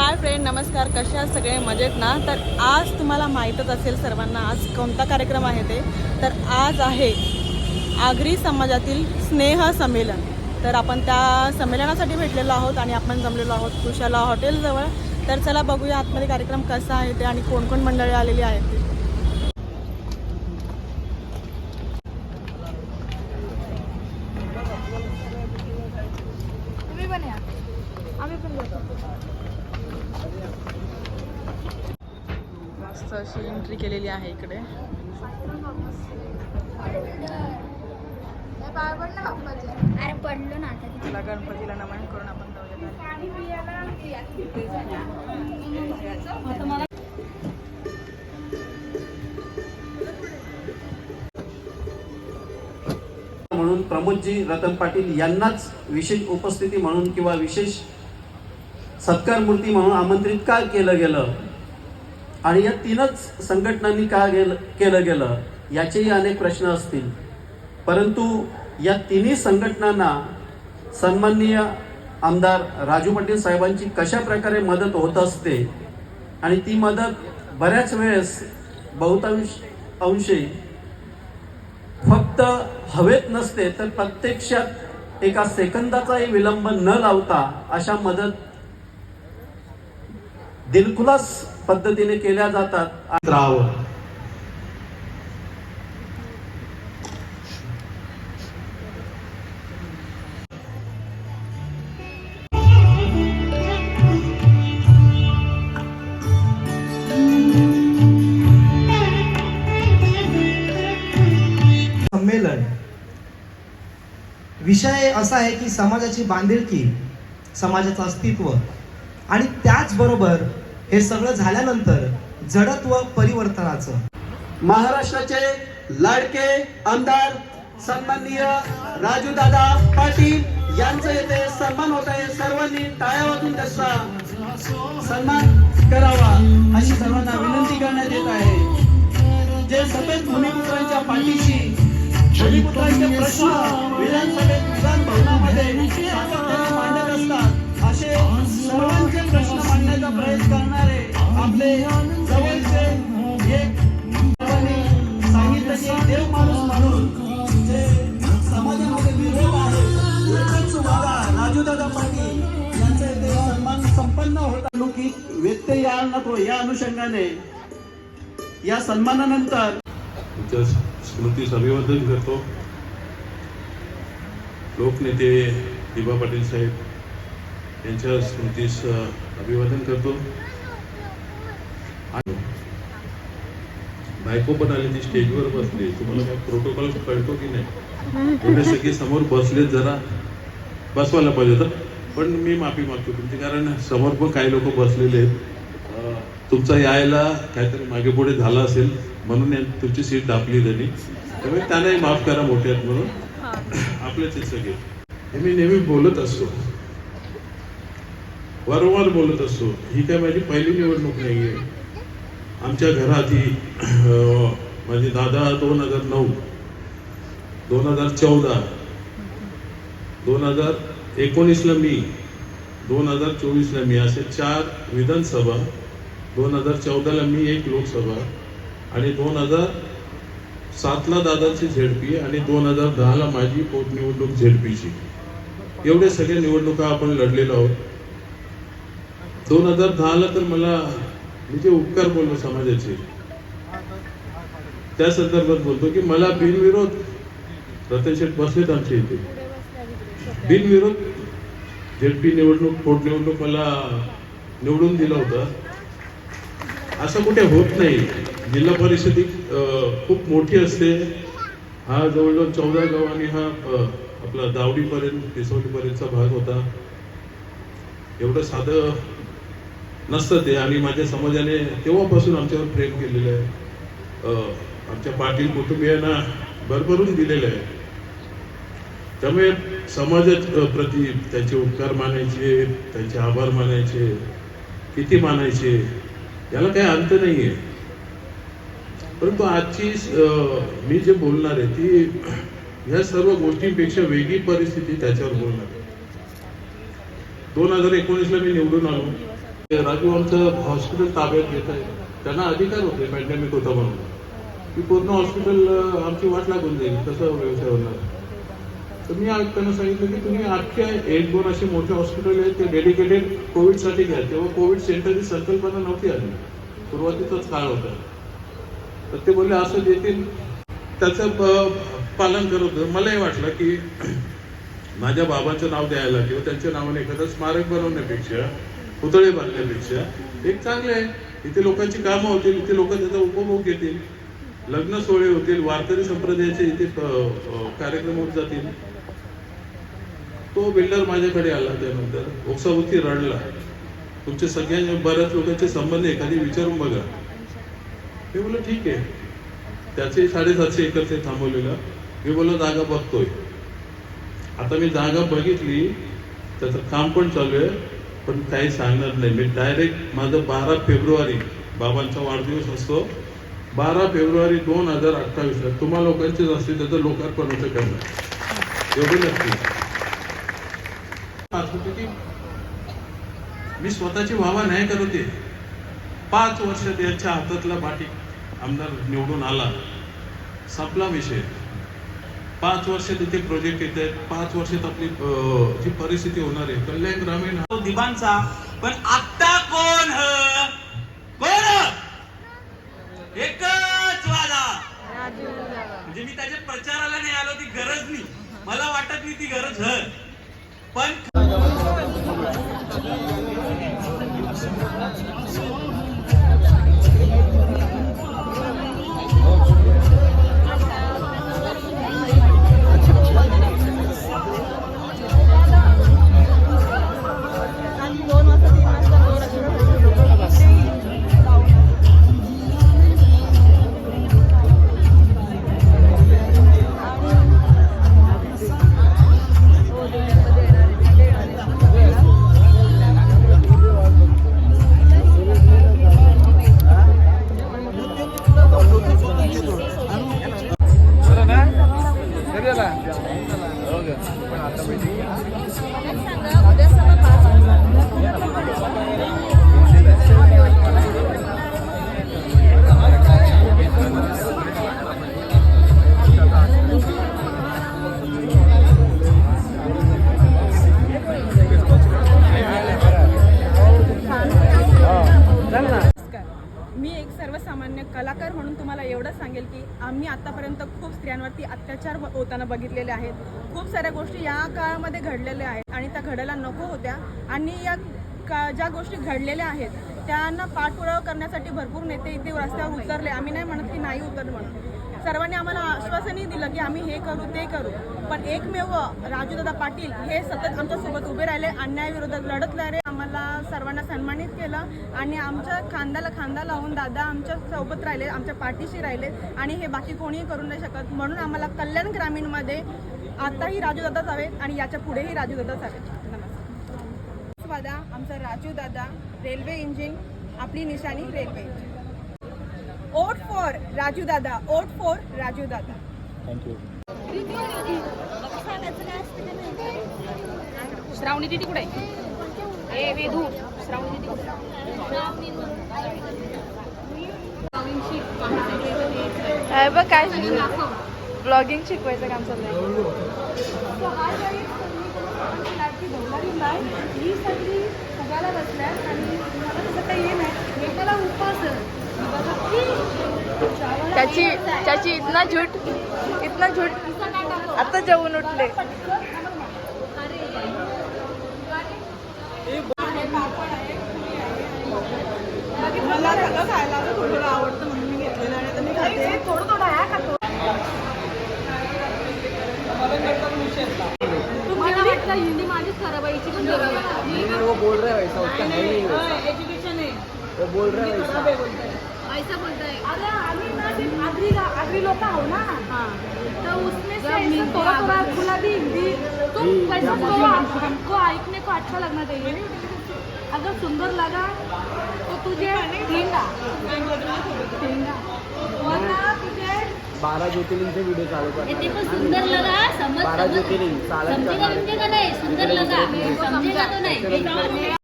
Hi friend नमस्कार. कशा आहात सगळे? मजेत ना? तर आज तुम्हाला माहीतच असेल सर्वांना आज कोणता कार्यक्रम आहे ते. तर आज आहे आगरी समाजातील स्नेह संमेलन. तर आपण त्या संमेलनासाठी भेटलेलो आहोत आणि आपण जमलेलो आहोत कुशाला हॉटेलजवळ तर चला बघूया आतमध्ये कार्यक्रम कसा आहे ते आणि कोण कोण मंडळी आलेली आहेत ती तुम्ही पण या आम्ही पण जातो मस्त अशी एंट्री केलेली आहे इकडे. पाय पडलं बाप्पाचे अरे पडलो ना आता तिला गणपतीला नमन करून आपण जाऊया म्हणून प्रमोदजी रतन पाटील यांनाच विशेष उपस्थिती म्हणून किंवा विशेष सत्कार मूर्ती म्हणून आमंत्रित का केलं गेलं? आणि या तीनच संघटनांनी का गेलं केलं गेलं याचेही अनेक प्रश्न असतील. परंतु या तिन्ही संघटनांना सन्माननीय आमदार राजू पाटील साहेबांची कशा प्रकारे मदत होत असते आणि ती मदत बऱ्याच वेळेस बहुतांश अंशी फक्त हवेत नसते तर प्रत्यक्षात एका सेकंदाचाही विलंब न लावता अशा मदत दिलखुलास पद्धतीने केल्या जातात. राहावं संमेलन. विषय असा आहे की समाजाची बांधिलकी समाजाचं अस्तित्व आणि त्याचबरोबर हे सगळं झाल्यानंतर जडत्व परिवर्तनाचं. महाराष्ट्राचे लाडके आमदार सन्माननीय राजूदादा पाटील यांचं येथे सन्मान होत आहे. सर्वांनी टाळ्या वाजून त्याचा सन्मान करावा अशी सर्वांना विनंती करण्यात येत आहे. जे सतत भूमिपुत्रांच्या पाठीशी भूमिपुत्रांचे प्रश्न विधानसभेत विधान भवनामध्ये मांडत असतात असे सर्वांचे आपले जवळचे एक सर्वांनी सांगितलं की देव माणूस म्हणून जे समाजामध्ये विरोध आहे एकच वागा राजूदादा पाटील यांचा ते सन्मान संपन्न होता लोकित व्यत्यय या नको या अनुषंगाने या सन्मानानंतर स्मृतीस अभिवादन करतो. लोकनेते दिबा पाटील साहेब यांच्या स्मृतीस अभिवादन करतो आणि बायको पण आली ती स्टेजवर बसली. तुम्हाला काय प्रोटोकॉल कळतो की नाही? एवढे सगळे समोर बसलेत जरा. बसवायला पाहिजे होतं. पण मी माफी मागतो तुमची कारण समोर पण काही लोक बसलेले आहेत. तुमचा यायला काहीतरी मागे पुढे झाला असेल म्हणून तुमची सीट दापली त्यांनी. त्यामुळे त्यांनाही माफ करा मोठे आहेत म्हणून आपलेच सगळे. हे मी नेहमी बोलत असतो. वारंवार बोलत असतो. ही काय माझी पहिली निवडणूक नाहीये. आमच्या घरात ही माझे दादा दोन हजार नऊ दोन हजार चौदा दोन हजार एकोणीसला मी दोन हजार चोवीसला मी असे चार विधानसभा दोन हजार चौदाला मी एक लोकसभा आणि दोन हजार सातला दादाची झेडपी आणि दोन हजार दहाला माझी पोटनिवडणूक झेडपीची. एवढे सगळे निवडणुका आपण लढलेलो आहोत. दोन हजार दहाला तर मला मी जे उपकार बोललो समाजाचे त्या संदर्भात बोलतो की मला बिनविरोध रतन शेठ बसलेत आमच्या इथे. बिनविरोध झेडपी निवडणूक पोटनिवडणूक मला निवडून दिला होता. असं कुठे होत नाही. जिल्हा परिषद खूप मोठी असते. हा जवळजवळ चौदा गाव आणि हा आपला दावडीपर्यंत पिसवलीपर्यंतचा भाग होता. एवढं साधं नसतं ते. आणि माझ्या समाजाने तेव्हापासून आमच्यावर प्रेम केलेलं आहे. आमच्या पाटील कुटुंबियांना भरभरून दिलेलं आहे. त्यामुळे समाजात प्रती त्यांचे उपकार मानायचे त्यांचे आभार मानायचे किती मानायचे याला काही अंत नाहीये. परंतु आजची मी जे बोलणार आहे ती ह्या सर्व गोष्टींपेक्षा वेगळी परिस्थिती त्याच्यावर बोलणार आहे. दोन हजार एकोणीसला मी निवडून आलो. ते राजू आमचं हॉस्पिटल ताब्यात घेत आहे त्यांना अधिकार होते पॅन्डेमिक होता म्हणून. की पूर्ण हॉस्पिटल आमची वाट लागून जाईल तसं व्यवसाय होणार तर मी त्यांना सांगितलं की तुम्ही अख्ख्या एक दोन असे मोठे हॉस्पिटल आहेत ते डेडिकेटेड कोविडसाठी घ्या. तेव्हा कोविड सेंटरची संकल्पना नव्हती आली. सुरुवातीचाच काळ होता. तर ते बोलले असं देतील. त्याचं पालन करत होतं. मलाही वाटलं की माझ्या बाबांचं नाव द्यायला किंवा त्यांच्या नावाने एखादं स्मारक बनवण्यापेक्षा पुतळे बांधण्यापेक्षा. एक चांगलं आहे. इथे लोकांची कामं होतील इथे लोक त्याचा उपभोग घेतील. लग्न सोहळे होतील वारकरी संप्रदायाचे इथे कार्यक्रम होत जातील. तो बिल्डर माझ्याकडे आला त्यानंतर. ओक्साबुक्की रडला. तुमचे सगळ्या बऱ्याच लोकांचे संबंध एखादी विचारून बघा. मी बोललो ठीक आहे. त्याचे साडेसातशे एकर ते थांबवलेलं. मी बोललो जागा बघतोय. आता मी जागा बघितली त्याचं काम पण चालू आहे. पण काही सांगणार नाही. मी डायरेक्ट माझं बारा फेब्रुवारी बाबांचा वाढदिवस असतो. बारा फेब्रुवारी दोन हजार अठ्ठावीसला तुम्हा लोकांचेच असते त्याचं लोकार्पण होतं करणार. एवढी नक्की. की? मी स्वतःची व्हावा नाही करत आहे. पाच वर्ष त्यांच्या हातातला बाटी आमदार निवडून आला. संपला विषय. पाच वर्ष तिथे प्रोजेक्ट येत आहेत. पाच वर्षात आपली जी परिस्थिती होणार आहे. कल्याण ग्रामीण हा तो दिबांचा. पण आता कोण ह? कोण? एकच वादा म्हणजे मी त्याच्या प्रचाराला नाही आलो ती गरज नाही. मला वाटत नाही ती गरज ह. पण सर्वसामान्य कलाकार म्हणून तुम्हाला एवढं सांगेल की आम्ही आतापर्यंत खूप स्त्रियांवरती अत्याचार हो- होताना बघितलेले आहेत. खूप साऱ्या गोष्टी या काळामध्ये घडलेल्या आहेत आणि त्या घडायला नको होत्या. आणि या का ज्या गोष्टी घडलेल्या आहेत त्यांना पाठपुरावा करण्यासाठी भरपूर नेते इथे रस्त्यावर उतरले. आम्ही नाही म्हणत की नाही उतरलं म्हणून. सर्वांनी आम्हाला आश्वासनही दिलं की आम्ही हे करू ते करू. पण एकमेव राजूदादा पाटील हे सतत आमच्यासोबत उभे राहिले अन्यायाविरोधात लढत राहिले आम्हाला सर्वांना सन्मानित केलं आणि आमच्या खांद्याला खांदा लावून दादा आमच्यासोबत राहिले आमच्या पाठीशी राहिले आणि हे बाकी कोणीही करू नाही शकत. म्हणून आम्हाला कल्याण ग्रामीणमध्ये आताही राजूदादाच हवेत आणि याच्या पुढेही राजूदादाच हवेत नमस्कार. दादा आमचा राजू दादा रेल्वे इंजिन आपली निशाणी railway. Engine vote for Raju Dada vote for Raju दादा श्रावणी दिदी कुठे ए वेधू श्रावणी दिदी कुठे? काय बघ काय ब्लॉगिंग शिकवायचं काम चाललंय. त्याची त्याची इतना झूट इतना झूट आता जेवून उठले. मला सगळं खायला आता थोडं थोडं आवडतं म्हणून मी घेतलेलं आणि आता मी खाते. थोडं थोडं आहे का तो मला वाटलं हिंदी माझीच खराब आहे? वो बोल रहा है वैसा उसका है ही नहीं वो बोल रहा है वैसा ऐसा बोलता है अरे आम्ही ना सिर्फ आगरी आगरी लोग हो. ना तो उसमें से ऐसा थोड़ा थोड़ा गुलाबी हिंदी. तो वैसा तो हमको आइकने को अच्छा लगना चाहिए अगर सुंदर लगा. तो तुझे ठेंगा ठेंगा वरना तुझे बारह ज्योतिर्लिंगचे व्हिडिओ चालू कर सुंदर लगा समज बारह समज ज्योतिर्लिंग चालत समजेगा नाही? सुंदर लगा. समजेगा तो नाही?